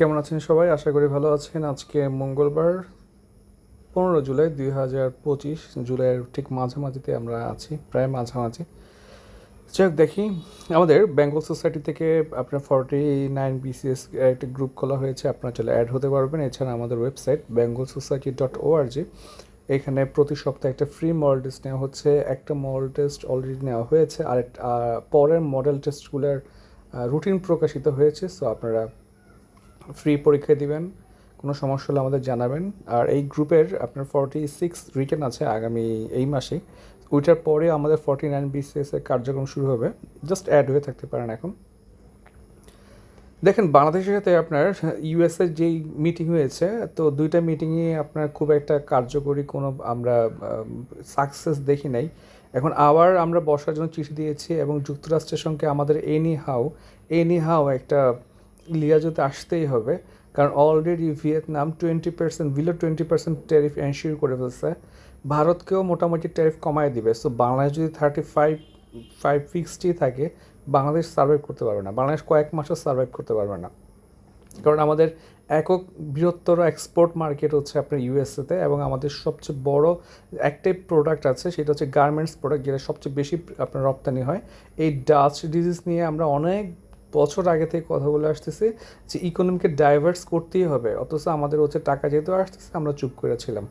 কেমন আছেন সবাই? আশা করি ভালো আছেন। আজকে মঙ্গলবার, পনেরো জুলাই দুই হাজার পঁচিশ, জুলাইয়ের ঠিক মাঝামাঝিতে আমরা আছি, প্রায় মাঝামাঝি। যাই হোক দেখি। আমাদের বেঙ্গল সোসাইটি থেকে আপনার ফর্টি নাইন বিসিএস একটা গ্রুপ খোলা হয়েছে, আপনার চলে অ্যাড হতে পারবেন। এছাড়া আমাদের website Bengal society dot ORG এখানে প্রতি সপ্তাহে একটা ফ্রি মডেল টেস্ট নেওয়া হচ্ছে। একটা মডেল টেস্ট অলরেডি নেওয়া হয়েছে। আর পরের মডেল টেস্টগুলোর রুটিন প্রকাশিত হয়েছে। সো আপনারা ফ্রি পরীক্ষা দিবেন, কোনো সমস্যা হলে আমাদের জানাবেন। আর এই গ্রুপের আপনার ফর্টি সিক্স রিটার্ন আছে আগামী এই মাসে। ওইটার পরে আমাদের ফর্টি নাইন বিসিএস এর কার্যক্রম শুরু হবে। জাস্ট অ্যাড হয়ে থাকতে পারেন এখন। দেখেন, বাংলাদেশের সাথে আপনার ইউএসএ যেই মিটিং হয়েছে, তো দুইটা মিটিংয়ে আপনার খুব একটা কার্যকরী কোনো আমরা সাকসেস দেখি নাই। এখন আবার আমরা বসার জন্য চিঠি দিয়েছি এবং যুক্তরাষ্ট্রের সঙ্গে আমাদের এনি হাউ এনি হাউ একটা লিয়াজতে আসতেই হবে, কারণ already Vietnam twenty percent below twenty percent tariff ensure করে ফেলছে। ভারতকেও মোটামুটি ট্যারিফ কমায় দিবে। সো বাংলাদেশ যদি থার্টি ফাইভ ফাইভ ফিক্সডই থাকে, বাংলাদেশ সার্ভাইভ করতে পারবে না। বাংলাদেশ কয়েক মাসও সার্ভাইভ করতে পারবে না। কারণ আমাদের একক বৃহত্তর এক্সপোর্ট মার্কেট হচ্ছে আপনার ইউএসএতে এবং আমাদের সবচেয়ে বড় একটাই প্রোডাক্ট আছে, সেটা হচ্ছে গার্মেন্টস প্রোডাক্ট যেটা সবচেয়ে বেশি আপনার রপ্তানি হয়। এই ডাস্ট ডিজিজ নিয়ে আমরা অনেক বছর আগে থেকে কথা বলে আসতেছে যে ইকোনমিকে ডাইভার্স করতেই হবে। অথচ আমাদের হচ্ছে টাকা যেহেতু আসতেছে, আমরা চুপ করেছিলাম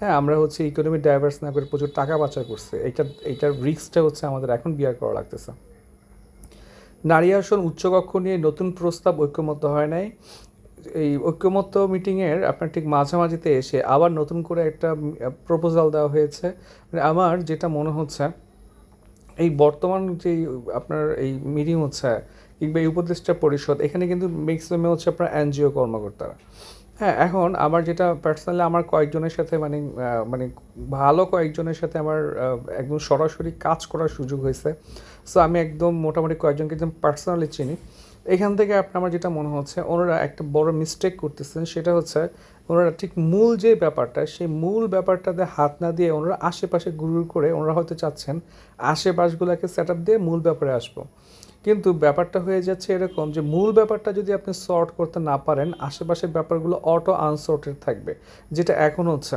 হ্যাঁ আমরা হচ্ছে ইকোনমি ডাইভার্স না করে প্রচুর টাকা বাঁচা করছে। এটা এইটার রিস্কটা হচ্ছে আমাদের এখন বিয়ার করা লাগতেছে। নারী আসন উচ্চকক্ষ নিয়ে নতুন প্রস্তাব ঐক্যমত্য হয় নাই। এই ঐক্যমত্য মিটিংয়ের আপনার ঠিক মাঝামাঝিতে এসে আবার নতুন করে একটা প্রপোজাল দেওয়া হয়েছে। মানে আমার যেটা মনে হচ্ছে, এই বর্তমান যে আপনার এই মিটিং হচ্ছে কিংবা এই উপদেষ্টা পরিষদ, এখানে কিন্তু ম্যাক্সিমাম হচ্ছে আপনার এনজিও কর্মকর্তারা। হ্যাঁ এখন আমার যেটা পার্সোনালি আমার কয়েকজনের সাথে মানে মানে ভালো কয়েকজনের সাথে আমার একদম সরাসরি কাজ করার সুযোগ হয়েছে। সো আমি একদম মোটামুটি কয়েকজনকে একদম পার্সোনালি চিনি। এখান থেকে আপনার আমার যেটা মনে হচ্ছে, ওনারা একটা বড় মিস্টেক করতেছেন, সেটা হচ্ছে ওনারা ঠিক মূল যে ব্যাপারটা, সেই মূল ব্যাপারটাতে হাত না দিয়ে ওনারা আশেপাশে গুরুর করে ওনারা হয়তো চাচ্ছেন আশেপাশগুলোকে সেট আপ দিয়ে মূল ব্যাপারে আসব। কিন্তু ব্যাপারটা হয়ে যাচ্ছে এরকম যে মূল ব্যাপারটা যদি আপনি সর্ট করতে না পারেন, আশেপাশের ব্যাপারগুলো অটো আনসর্টেড থাকবে, যেটা এখন হচ্ছে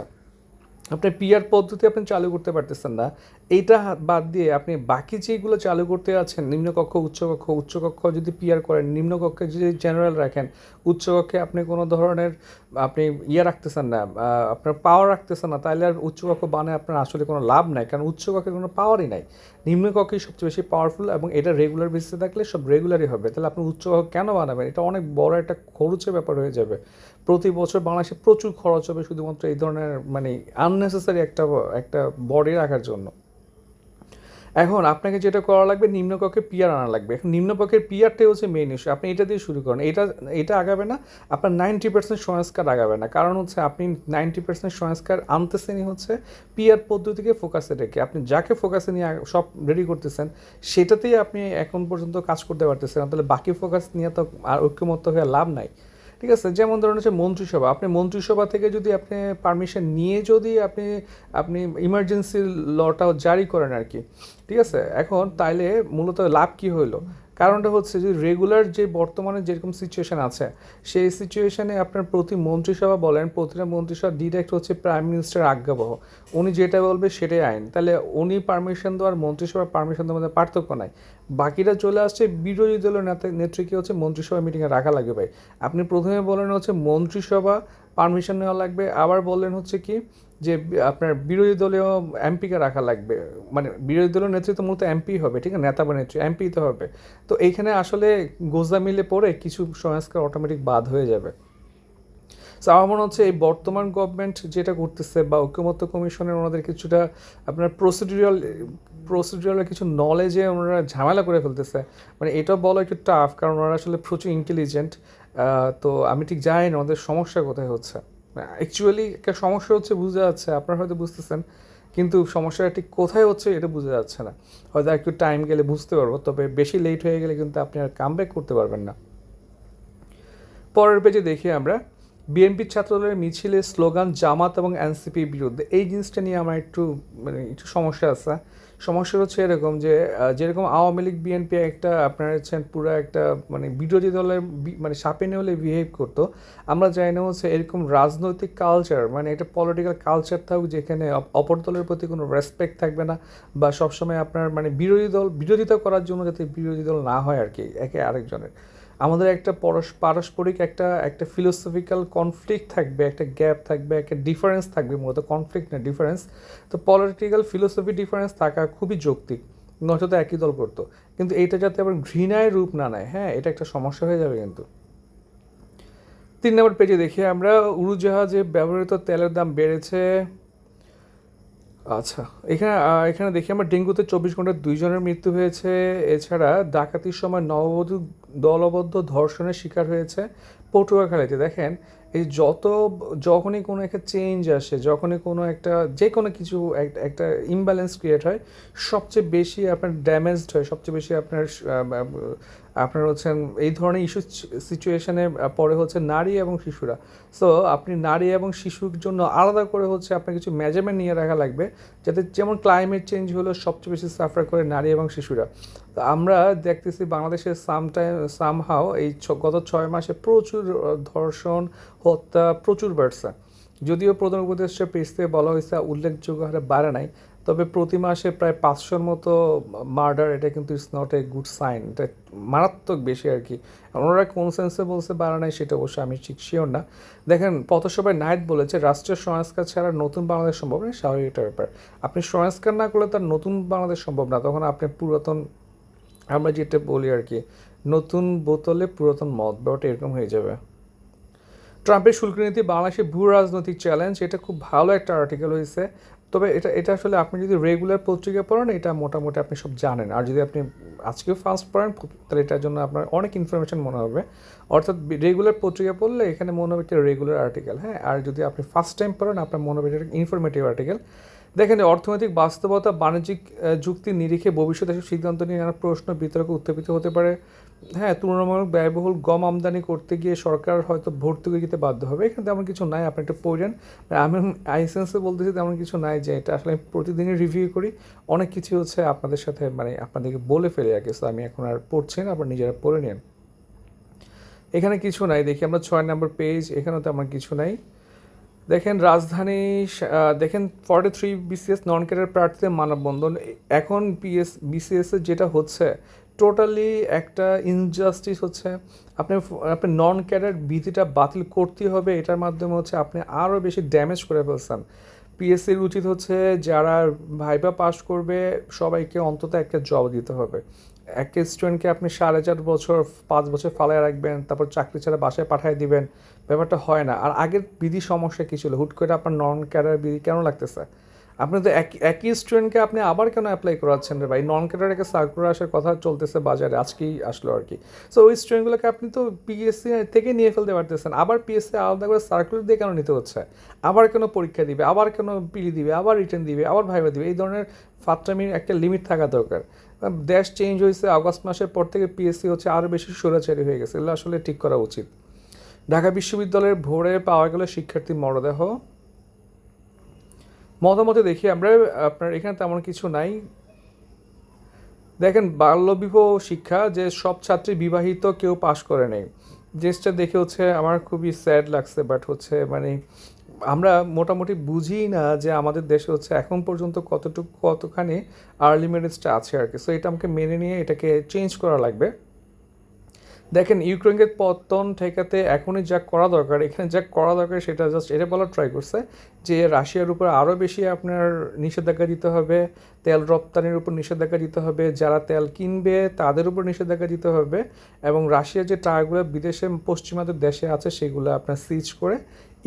আপনি পিআর পদ্ধতি আপনি চালু করতে পারতেছেন না। এইটা বাদ দিয়ে আপনি বাকি যেগুলো চালু করতে আছেন, নিম্নকক্ষ, উচ্চকক্ষ উচ্চকক্ষ যদি পিআর করেন, নিম্নকক্ষে যদি জেনারেল রাখেন, উচ্চকক্ষে আপনি কোনো ধরনের আপনি ইয়ে রাখতেছেন না আপনার পাওয়ার রাখতেছেন না, তাহলে আর উচ্চকক্ষ বানায় আপনার আসলে কোনো লাভ নাই, কারণ উচ্চকক্ষে কোনো পাওয়ারই নাই। নিম্নকক্ষেই সবচেয়ে বেশি পাওয়ারফুল এবং এটা রেগুলার বেসিসে থাকলে সব রেগুলারই হবে। তাহলে আপনি উচ্চকক্ষ কেন বানাবেন? এটা অনেক বড় একটা খরচের ব্যাপার হয়ে যাবে। প্রতি বছর বাংলাদেশে প্রচুর খরচ হবে শুধুমাত্র এই ধরনের মানে আননেসেসারি একটা একটা বডি রাখার জন্য। এখন আপনাকে যেটা করা লাগবে, নিম্নকক্ষে পিয়ার আনা লাগবে। এখন নিম্নপক্ষের পিয়ারটাই হচ্ছে মেইন ইস্যু আপনি এটা দিয়ে শুরু করেন। এটা এটা আগাবে না, আপনার নাইনটি পার্সেন্ট সংস্কার আগাবে না। কারণ হচ্ছে আপনি নাইনটি পার্সেন্ট সংস্কার আনতেছেনই হচ্ছে পিয়ার পদ্ধতিকে ফোকাসে রেখে। আপনি যাকে ফোকাসে নিয়ে সব রেডি করতেছেন, সেটাতেই আপনি এখন পর্যন্ত কাজ করতে পারতেছেন তাহলে বাকি ফোকাস নিয়ে তো আর ঐক্যমত্য হয়ে লাভ নাই। ঠিক আছে? যেমন ধরুন হচ্ছে মন্ত্রিসভা। আপনি মন্ত্রিসভা থেকে যদি আপনি পারমিশন নিয়ে যদি আপনি আপনি ইমার্জেন্সি লটাও জারি করেন আর কি ঠিক আছে? এখন তাইলে মূলত লাভ কি হইল? কারণটা হচ্ছে যে রেগুলার যে বর্তমানে যেরকম সিচুয়েশন আছে, সেই সিচুয়েশানে আপনার প্রতি মন্ত্রিসভা বলেন, প্রতিটা মন্ত্রিসভা ডিরেক্ট হচ্ছে প্রাইম মিনিস্টার আজ্ঞাবহ। উনি যেটা বলবে সেটাই আইন। তাহলে উনি পারমিশন দেওয়ার, মন্ত্রিসভার পারমিশন দেওয়ার মধ্যে পার্থক্য নাই। বাকিটা চলে আসছে বিরোধী দলের নেতা, নেত্রীকে হচ্ছে মন্ত্রিসভা মিটিংয়ে রাখা লাগবে ভাই। আপনি প্রথমে বলেন হচ্ছে মন্ত্রিসভা পারমিশন নেওয়া লাগবে। আবার বললেন হচ্ছে কি, যে আপনার বিরোধী দলীয় এমপিকে রাখা লাগবে। মানে বিরোধী দলীয় নেতৃত্ব মূলত এমপি হবে, ঠিক আছে? নেতা বা নেত্রী এমপি তো হবে। তো এইখানে আসলে গোজা মিলে পড়ে কিছু সংস্কার অটোমেটিক বাদ হয়ে যাবে। সো আমার মনে হচ্ছে এই বর্তমান গভর্নমেন্ট যেটা করতেছে বা ঐক্যমত্য কমিশনের ওনাদের কিছুটা আপনার প্রসিডিউরাল প্রসিডিউরাল কিছু নলেজে ওনারা ঝামেলা করে ফেলতেছে। মানে এটা বলা একটু টাফ কারণ ওনারা আসলে প্রচুর ইন্টেলিজেন্ট তো আমি ঠিক জানি না ওদের সমস্যা কোথায় হচ্ছে। অ্যাকচুয়ালি একটা সমস্যা হচ্ছে বুঝতে যাচ্ছে, আপনারা হয়তো বুঝতেছেন, কিন্তু সমস্যাটা ঠিক কোথায় হচ্ছে এটা বোঝা যাচ্ছে না। হয়তো একটু টাইম গেলে বুঝতে পারব, তবে বেশি লেট হয়ে গেলে কিন্তু আপনি আর কাম করতে পারবেন না। পরের পেজে দেখি আমরা বিএনপি ছাত্রদলের মিছিলে স্লোগান জামাত এবং এনসিপির বিরুদ্ধে। এই জিনিসটা নিয়ে আমার একটু মানে একটু সমস্যা আছে। সমস্যা হচ্ছে এরকম যে যেরকম আওয়ামী লীগ বিএনপি একটা আপনার হচ্ছেন পুরো একটা মানে বিরোধী দলের মানে সাপে নেওয়ালে বিহেভ করতো। আমরা চাই না হচ্ছে এরকম রাজনৈতিক কালচার মানে একটা পলিটিক্যাল কালচার থাকুক যেখানে অপর দলের প্রতি কোনো রেসপেক্ট থাকবে না বা সবসময় আপনার মানে বিরোধী দল, বিরোধিতা করার জন্য যাতে বিরোধী দল না হয় আর কি, একে আরেকজনের। আমাদের একটা পরস- পারস্পরিক একটা একটা ফিলোসফিক্যাল কনফ্লিক্ট থাকবে, একটা গ্যাপ থাকবে, একটা ডিফারেন্স থাকবে, মূলত কনফ্লিক্ট না ডিফারেন্স তো পলিটিক্যাল ফিলোসফি ডিফারেন্স থাকা খুবই যৌক্তিক, নয়তো তো একই দল করতো। কিন্তু এইটা যাতে আবার ঘৃণায় রূপ না নেয় হ্যাঁ এটা একটা সমস্যা হয়ে যাবে কিন্তু। তিন নম্বর পেজে দেখি আমরা, উড়োজাহাজে ব্যবহৃত তেলের দাম বেড়েছে আচ্ছা এখানে এখানে দেখি আমার ডেঙ্গুতে চব্বিশ ঘন্টায় দুইজনের মৃত্যু হয়েছে। এছাড়া ডাকাতির সময় নববধূ দলবদ্ধ ধর্ষণের শিকার হয়েছে পটুয়াখালীতে। দেখেন, এই যত, যখনই কোনো একটা চেঞ্জ আসে, যখনই কোনো একটা যে কোনো কিছু একটা ইমব্যালেন্স ক্রিয়েট হয়, সবচেয়ে বেশি আপনার ড্যামেজড হয়, সবচেয়ে বেশি আপনার আপনার হচ্ছেন এই ধরনের ইস্যু সিচুয়েশনে পরে হচ্ছে নারী এবং শিশুরা। সো আপনি নারী এবং শিশুর জন্য আলাদা করে হচ্ছে আপনার কিছু মেজারমেন্ট নিয়ে রাখা লাগবে, যাতে যেমন ক্লাইমেট চেঞ্জ হলো সবচেয়ে বেশি সাফার করে নারী এবং শিশুরা। তো আমরা দেখতেছি বাংলাদেশের সামটাইম সামহাও এই গত ছয় মাসে প্রচুর ধর্ষণ, হত্যা প্রচুর বাড়ছে। যদিও প্রধান উপদেষ্টা পেজ থেকে বলা হয়েছে উল্লেখযোগ্য হারে বাড়ে নাই, তবে প্রতি মাসে প্রায় পাঁচশোর মতো মার্ডার এটা কিন্তু it's not a good sign এটা মারাত্মক বেশি আর কি। ওনারা কোন সেন্সে বলছে বাড়া নাই, সেটা অবশ্য আমি ঠিক শিওর না। দেখেন, পথসভায় নাইট বলেছে, রাষ্ট্রীয় সংস্কার ছাড়া নতুন বাংলাদেশ সম্ভব না। স্বাভাবিক একটা ব্যাপার। আপনি সংস্কার না করলে তার নতুন বাংলাদেশ সম্ভব না। তখন আপনি পুরাতন, আমরা যেটা বলি আর কি, নতুন বোতলে পুরাতন মদ। ব্যাপারটা এরকম হয়ে যাবে। ট্রাম্পের শুল্ক নীতি বাংলাদেশের ভূ রাজনৈতিক চ্যালেঞ্জ এটা খুব ভালো একটা আর্টিকেল হয়েছে। তবে এটা এটা আসলে আপনি যদি রেগুলার পত্রিকা পড়েন, এটা মোটামুটি আপনি সব জানেন। আর যদি আপনি আজকেও ফার্স্ট পড়েন তাহলে এটার জন্য আপনার অনেক ইনফরমেশন মনে হবে। অর্থাৎ রেগুলার পত্রিকা পড়লে এখানে মনে হবে একটা রেগুলার আর্টিকেল হ্যাঁ? আর যদি আপনি ফার্স্ট টাইম পড়েন, আপনার মনে হবে এটা ইনফরমেটিভ আর্টিকেল দেখেন অর্থনৈতিক বাস্তবতা, বাণিজ্যিক যুক্তি নিরিখে ভবিষ্যতে সিদ্ধান্ত নিয়ে নানা প্রশ্ন, বিতর্ক উত্থাপিত হতে পারে। হ্যাঁ তুলনামূলক ব্যয়বহুল গম আমদানি করতে গিয়ে সরকার হয়তো ভর্তুকি দিতে বাধ্য হবে। এখানে তেমন কিছু নাই, আপনি একটু পড়েন। আমি আইসেন্সে বলতেছি তেমন কিছু নাই যে এটা আসলে আমি প্রতিদিনই রিভিউ করি। অনেক কিছু হচ্ছে আপনাদের সাথে মানে আপনাদেরকে বলে ফেলে আর কিছু আমি এখন আর পড়ছি না আবার নিজেরা পড়ে নিন। এখানে কিছু নাই, দেখি আমরা ছয় নম্বর পেজ এখানেও তেমন কিছু নাই। দেখেন রাজধানী দেখেন forty three BCS non cadre প্রার্থীদের মানববন্ধন। এখন পিএস বিসিএস এর যেটা হচ্ছে টোটালি একটা ইনজাস্টিস হচ্ছে। আপনি আপনি নন ক্যাডার বিধিটা বাতিল করতে হবে, এটার মাধ্যমে হচ্ছে আপনি আরও বেশি ড্যামেজ করে ফেলছেন। পিএসসির উচিত হচ্ছে যারা ভাইবা পাস করবে, সবাইকে অন্তত একটা জব দিতে হবে। একটা স্টুডেন্টকে আপনি সাড়ে চার বছর, পাঁচ বছর ফালায় রাখবেন, তারপর চাকরি ছাড়া বাসায় পাঠিয়ে দিবেন, ব্যাপারটা হয় না। আর আগের বিধি সমস্যা কী ছিল? হুট করে আপনার নন ক্যাডার বিধি কেন লাগতেছে? আপনি তো এক একই স্টুডেন্টকে আপনি আবার কেন অ্যাপ্লাই করাচ্ছেন রে ভাই? নন ক্যাডার সার্কুলার আসার কথা চলতেছে বাজারে, আজকেই আসলো আর কি। সো ওই স্টুডেন্টগুলোকে আপনি তো পিএসসি থেকে নিয়ে ফেলতে পারতেছেন। আবার পিএসসি আলাদা করে সার্কুলার দিয়ে কেন নিতে হচ্ছে? আবার কেন পরীক্ষা দিবে? আবার কেন পিলি দিবে? আবার রিটার্ন দিবে? আবার ভাইবা দিবে? এই ধরনের ফাত্রামির একটা লিমিট থাকা দরকার। দেশ চেঞ্জ হয়েছে, আগস্ট মাসের পর থেকে পিএসসি হচ্ছে আরও বেশি স্বৈরাচারী হয়ে গেছে। এগুলো আসলে ঠিক করা উচিত। ঢাকা বিশ্ববিদ্যালয়ের ভোরে পাওয়া গেল শিক্ষার্থী মরদেহ। মতামতে দেখি, আমরা, আপনার এখানে তেমন কিছু নাই। দেখেন, বাল্যবিবাহ শিক্ষা যে সব ছাত্রী বিবাহিত কেউ পাশ করে নেই। জিনিসটা দেখে হচ্ছে আমার খুবই স্যাড লাগছে বাট হচ্ছে মানে আমরা মোটামুটি বুঝি না যে আমাদের দেশে হচ্ছে এখন পর্যন্ত কতটুকু, কতখানি আর্লি ম্যারেজটা আছে আর কি। সো এটা আমাকে মেনে নিয়ে এটাকে চেঞ্জ করা লাগবে। দেখেন ইউক্রেনকে পতন ঠেকাতে এখনই যা করা দরকার, এখানে যা করা দরকার সেটা জাস্ট এটা বলার ট্রাই করছে যে রাশিয়ার উপর আরও বেশি আপনার নিষেধাজ্ঞা দিতে হবে, তেল রপ্তানির উপর নিষেধাজ্ঞা দিতে হবে, যারা তেল কিনবে তাদের উপর নিষেধাজ্ঞা দিতে হবে এবং রাশিয়ার যে টাকাগুলো বিদেশে পশ্চিমাদের দেশে আছে সেগুলো আপনার সিজ করে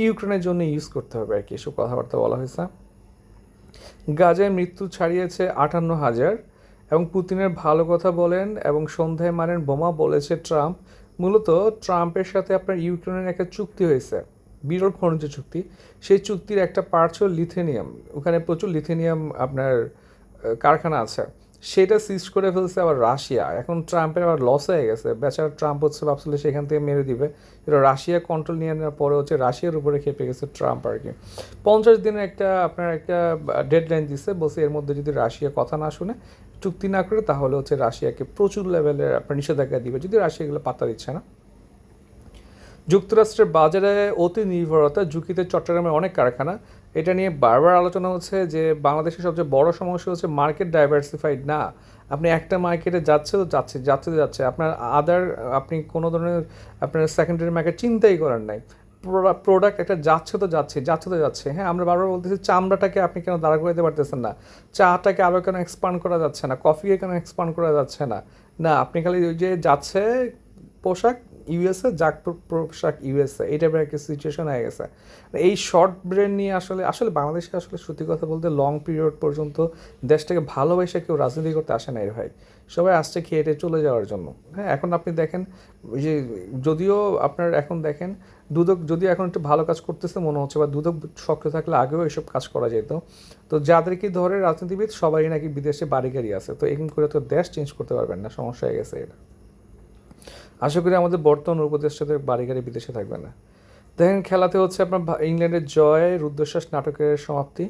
ইউক্রেনের জন্য ইউজ করতে হবে আর কি। এসব কথাবার্তা বলা হয়েছে। গাজায় মৃত্যু ছাড়িয়েছে আটান্ন হাজার। এবং পুতিনের ভালো কথা বলেন এবং সন্ধ্যায় মারেন বোমা বলেছে ট্রাম্প। মূলত ট্রাম্পের সাথে আপনার ইউক্রেনের একটা চুক্তি হয়েছে, বিরল খনিজ চুক্তি। সেই চুক্তির একটা পার্ট ছিল লিথেনিয়াম। ওখানে প্রচুর লিথেনিয়াম আপনার কারখানা আছে। সেটা সিজ করে ফেলছে আবার রাশিয়া। এখন ট্রাম্পের আবার লস হয়ে গেছে। বেচারা ট্রাম্প হচ্ছে ভাবছিল সেখান থেকে মেরে দিবে। এটা রাশিয়া কন্ট্রোল নিয়ে নেওয়ার পরে হচ্ছে রাশিয়ার উপরে খেপে গেছে ট্রাম্প আর কি। পঞ্চাশ দিনের একটা আপনার একটা ডেডলাইন দিচ্ছে বলছে এর মধ্যে যদি রাশিয়া কথা না শুনে চুক্তি না করে, তাহলে হচ্ছে রাশিয়াকে প্রচুর লেভেলের আপনার নিষেধাজ্ঞা দিবে। যদি রাশিয়া এগুলো পাত্তা দিচ্ছে না। যুক্তরাষ্ট্রের বাজারে অতি নির্ভরতা, ঝুঁকিতে চট্টগ্রামের অনেক কারখানা। এটা নিয়ে বারবার আলোচনা হচ্ছে যে, বাংলাদেশের সবচেয়ে বড় সমস্যা হচ্ছে মার্কেট ডাইভার্সিফাইড না। আপনি একটা মার্কেটে যাচ্ছে তো যাচ্ছে যাচ্ছে যাচ্ছে। আপনার আদার আপনি কোনো ধরনের আপনার সেকেন্ডারি মার্কেট চিন্তাই করেন নাই। প্রোডাক্ট একটা যাচ্ছে তো যাচ্ছে যাচ্ছে তো যাচ্ছে। হ্যাঁ আমরা বারবার বলতেছি, চামড়াটাকে আপনি কেন দাঁড়া করাতে পারতেছেন না? চাটাকে আরও কেন এক্সপান্ড করা যাচ্ছে না? কফিকে কেন এক্সপান্ড করা যাচ্ছে না? না, আপনি খালি ওই যে যাচ্ছে পোশাক ইউএসএ যাক পোশাক ইউএসএ এই টাইপের একটা সিচুয়েশন হয়ে গেছে। এই শর্ট ব্রেন নিয়ে আসলে আসলে বাংলাদেশে আসলে সত্যি কথা বলতে লং পিরিয়ড পর্যন্ত দেশটাকে ভালোবেসে কেউ রাজনীতি করতে আসে না এর ভাই। সবাই আসছে খেয়ে চলে যাওয়ার জন্য। হ্যাঁ এখন আপনি দেখেন, যে যদিও আপনার এখন দেখেন, দুদক যদি এখন একটু ভালো কাজ করতেছে, মনে হচ্ছে, বা দুদক সক্রিয় থাকলে আগেও এসব কাজ করা যেত। তো যাদেরকে ধরে রাজনীতিবিদ সবাই নাকি বিদেশে বাড়ি গাড়ি আছে। তো এরকম করে তো দেশ চেঞ্জ করতে পারবেন না, সমস্যা হয়ে গেছে এটা। আশা করি আমাদের বর্তমান উপদেষ্টাদের বাড়ি গাড়ি বিদেশে থাকবে না। দেখেন, খেলাতে হচ্ছে আপনার ইংল্যান্ডের জয়, রুদ্রশ্বাস নাটকের সমাপ্তি।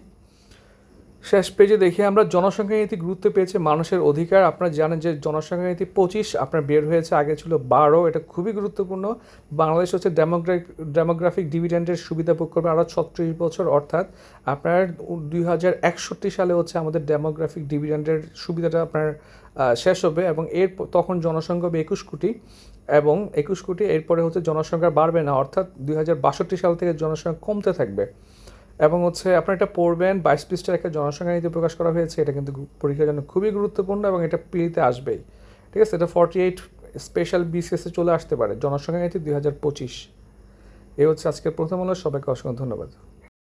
শেষ পেজে দেখি আমরা, জনসংখ্যা নীতি গুরুত্ব পেয়েছে মানুষের অধিকার। আপনারা জানেন যে জনসংখ্যা নীতি পঁচিশ, আপনার বের হয়েছে, আগে ছিল বারো, এটা খুবই গুরুত্বপূর্ণ। বাংলাদেশ হচ্ছে ডেমোগ্রাফিক ডেমোগ্রাফিক ডিভিডেন্ডের সুবিধা ভোগ করবে আরও ছত্রিশ বছর, অর্থাৎ আপনার দুই হাজার একষট্টি সালে হচ্ছে আমাদের ডেমোগ্রাফিক ডিভিডেন্ডের সুবিধাটা আপনার শেষ হবে এবং এর তখন জনসংখ্যা হবে একুশ কোটি এবং একুশ কোটি, এরপরে হচ্ছে জনসংখ্যা বাড়বে না, অর্থাৎ দুই হাজার বাষট্টি সাল থেকে জনসংখ্যা কমতে থাকবে। এবং হচ্ছে আপনার এটা পড়বেন বাইশ পৃষ্ঠার একটা জনসংখ্যা নীতি প্রকাশ করা হয়েছে, এটা কিন্তু পরীক্ষার জন্য খুবই গুরুত্বপূর্ণ এবং এটা পিড়িতে আসবেই। ঠিক আছে? এটা ফর্টি এইট স্পেশাল বিসিএসে চলে আসতে পারে, জনসংখ্যা নীতি দুই হাজার পঁচিশ। এই হচ্ছে আজকের প্রথম হলো সবাইকে অসংখ্য ধন্যবাদ।